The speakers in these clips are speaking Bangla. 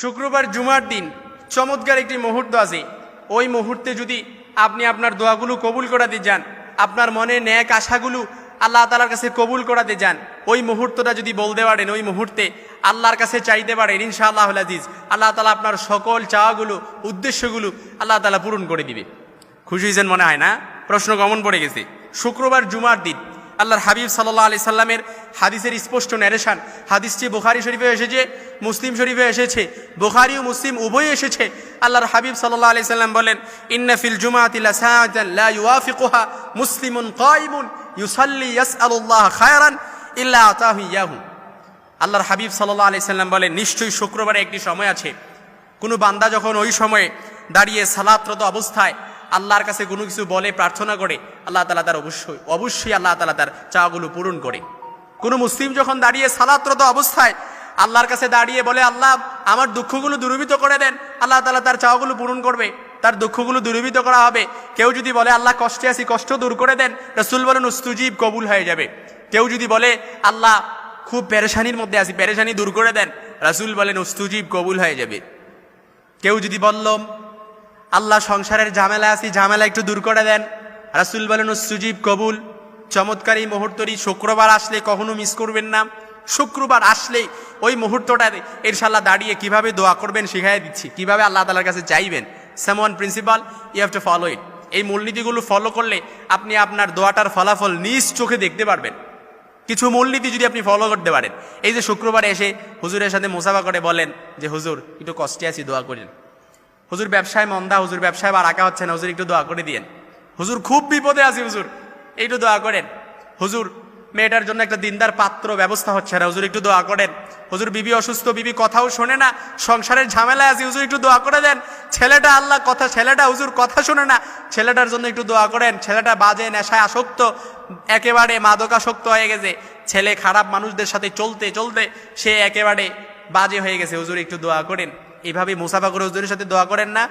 শুক্রবার জুমার দিন চমৎকার একটি মুহূর্ত আছে। ওই মুহূর্তে যদি আপনি আপনার দোয়াগুলো কবুল করাতে যান, আপনার মনে ন্যাক আশাগুলো আল্লাহ তালার কাছে কবুল করাতে যান, ওই মুহূর্তটা যদি বলতে পারেন, ওই মুহূর্তে আল্লাহর কাছে চাইতে পারেন ইনশাআল্লাহ আজিজ, আল্লাহ তালা আপনার সকল চাওয়াগুলো, উদ্দেশ্যগুলো আল্লাহ তালা পূরণ করে দিবে। খুশি হয়েছেন মনে হয় না? প্রশ্ন কমন পড়ে গেছে। শুক্রবার জুমার দিন আল্লাহর হাবিব সাল্লাহ আলি সাল্লামের হাদিসের স্পষ্ট ন্যারেশন হাদিসটি বুখারি শরীফে এসেছে, মুসলিম শরীফে এসেছে, বুখারি ও মুসলিম উভয় এসেছে। আল্লাহর হাবিব সাল্লাহ আলি সাল্লাম বলেন ইন্নাফিল জুমাতিলা সাহাজান লা ইউয়াফিকুহা মুসলিমুন কাইমুন ইউসাল্লি ইয়াসআলুল্লাহ খায়রান ইল্লা আতাহু ইয়াহু। আল্লাহর হাবিব সাল্লাহ আলি সাল্লাম বলেন, নিশ্চয়ই শুক্রবারে একটি সময় আছে। কোনো বান্দা যখন ওই সময়ে দাঁড়িয়ে সালাতরত অবস্থায় আল্লাহর কাছে কোনো কিছু বলে, প্রার্থনা করে, আল্লাহ তালা তার অবশ্যই অবশ্যই আল্লাহ তালা তার চাওয়াগুলো পূরণ করে। কোনো মুসলিম যখন দাঁড়িয়ে সালাতরত অবস্থায়, আল্লাহর কাছে দাঁড়িয়ে বলে, আল্লাহ, আমার দুঃখগুলো দূরীভূত করে দেন। আল্লাহ তালা তার চাওয়াগুলো পূরণ করবে, তার দুঃখগুলো দূরীভূত করা হবে। কেউ যদি বলে, আল্লাহ, কষ্টে আছি, কষ্ট দূর করে দেন, রসুল বলেন, উস্তুজীব, কবুল হয়ে যাবে। কেউ যদি বলে, আল্লাহ, খুব পেরেশানির মধ্যে আছি, পেরেশানি দূর করে দেন, রাসুল বলেন, উস্তুজীব, কবুল হয়ে যাবে। কেউ যদি বলল আল্লাহ সংসারের ঝামেলা আছি ঝামেলা একটু দূর করে দেন। রাসুল বলেন সুজীব কবুল। চমৎকার এই মুহূর্তটি শুক্রবার আসলে কখনো মিস করবেন না। শুক্রবার আসলে ওই মুহূর্তটাতে ইনশাল্লাহ দাঁড়িয়ে কীভাবে দোয়া করবেন শিখাই দিচ্ছি। কীভাবে আল্লাহ তালার কাছে চাইবেন? সেমন principal you have to follow it এই মূলনীতিগুলো ফলো করলে আপনি আপনার দোয়াটার ফলাফল নিজ চোখে দেখতে পারবেন। কিছু মূলনীতি যদি আপনি ফলো করতে পারেন। এই যে শুক্রবারে এসে হুজুরের সাথে মোসাফা করে বলেন যে, হুজুর, একটু কষ্টে আছি, দোয়া করেন। হুজুর ব্যবসায় মন্দা, হুজুর ব্যবসায় বা রাখা হচ্ছে না, হুজুর একটু দোয়া করে দিয়েন। হুজুর খুব বিপদে আছি, হুজুর। একটু দোয়া করেন। হুজুর, মেয়েটার জন্য একটা দিনদার পাত্র ব্যবস্থা হচ্ছে না, হুজুর একটু দোয়া করেন। হুজুর বিবি অসুস্থ, বিবি কথাও শোনে না, সংসারের ঝামেলায় আছে, হুজুর একটু দোয়া করে দেন। ছেলেটা আল্লাহ কথা, ছেলেটা হুজুর কথা শোনে না, ছেলেটার জন্য একটু দোয়া করেন। ছেলেটা বাজে নেশায় আসক্ত, একেবারে মাদকাসক্ত হয়ে গেছে। ছেলে খারাপ মানুষদের সাথে চলতে চলতে সে একেবারে বাজে হয়ে গেছে, হুজুর একটু দোয়া করেন। এইভাবে মুসাফা করে হুজুরের সাথে দোয়া করেন না।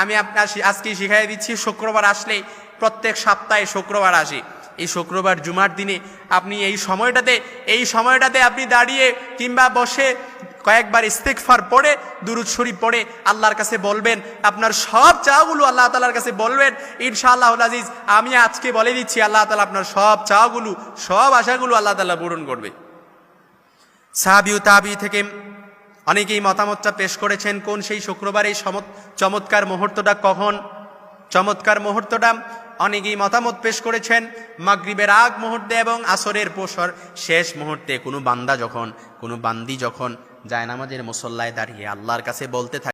আমি আপনার আজকে শিখাই দিচ্ছি, শুক্রবার আসলে প্রত্যেক সপ্তাহে শুক্রবার আসি। এই শুক্রবার জুমার দিনে আপনি এই সময়টাতে এই সময়টাতে আপনি দাঁড়িয়ে কিংবা বসে কয়েকবার ইস্তেকফার পড়ে, দুরুদ শরীফ পড়ে আল্লাহর কাছে বলবেন, আপনার সব চাওগুলো আল্লাহ তালার কাছে বলবেন ইনশাআল্লাহ আজিজ, আমি আজকে বলে দিচ্ছি, আল্লাহ তালা আপনার সব চাওগুলো, সব আশাগুলো আল্লাহ তালা পূরণ করবে। সাহাবিউ তাবি থেকে অনেকেই মতামতটা পেশ করেছেন, কোন সেই শুক্রবার এই চমৎকার মুহূর্তটা কখন? চমৎকার মুহূর্তটা অনেকেই মতামত পেশ করেছেন, মাগরীবের আগ মুহূর্তে এবং আসরের পোষর শেষ মুহূর্তে। কোনো বান্দা যখন, কোনো বান্দি যখন জায়নামাজের মুসল্লায় দাঁড়িয়ে আল্লাহর কাছে বলতে থাকে